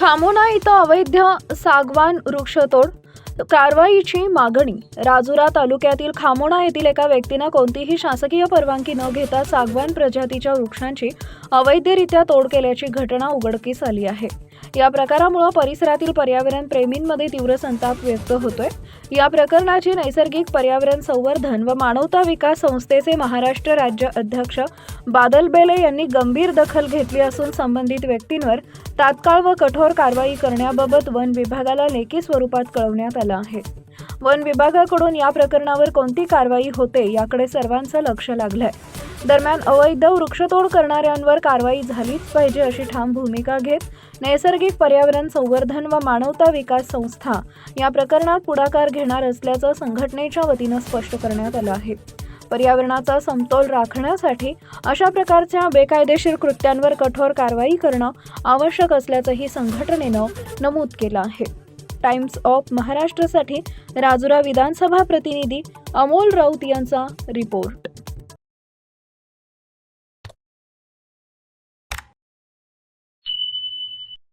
खामोना इथं अवैध सागवान वृक्षतोड कारवाईची मागणी. राजुरा तालुक्यातील खामोणा येथील एका व्यक्तीनं कोणतीही शासकीय परवानगी न घेता सागवान प्रजातीच्या वृक्षांची अवैधरित्या तोड केल्याची घटना उघडकीस आली आहे. या प्रकारामुळे परिसरातील पर्यावरण प्रेमींमध्ये तीव्र संताप व्यक्त होतोय. या प्रकरणाची नैसर्गिक पर्यावरण संवर्धन व मानवता विकास संस्थेचे महाराष्ट्र राज्य अध्यक्ष बादल बेले यांनी गंभीर दखल घेतली असून संबंधित व्यक्तींवर तात्काळ व कठोर कारवाई करण्याबाबत वन विभागाला लेखी स्वरूपात कळवण्यात आलं आहे. वन विभागाकडून या प्रकरणावर कोणती कारवाई होते याकडे सर्वांचं लक्ष लागलंय. दरम्यान अवैध वृक्षतोड करणाऱ्यांवर कारवाई झालीच पाहिजे अशी ठाम भूमिका घेत नैसर्गिक पर्यावरण संवर्धन व मानवता विकास संस्था या प्रकरणात पुढाकार घेणार असल्याचं संघटनेच्या वतीनं स्पष्ट करण्यात आलं आहे. पर्यावरणाचा समतोल राखण्यासाठी अशा प्रकारच्या बेकायदेशीर कृत्यांवर कठोर कारवाई करणं आवश्यक असल्याचंही संघटनेनं नमूद केलं आहे. टाइम्स ऑफ महाराष्ट्रसाठी राजुरा विधानसभा प्रतिनिधी अमोल राऊत यांचा रिपोर्ट.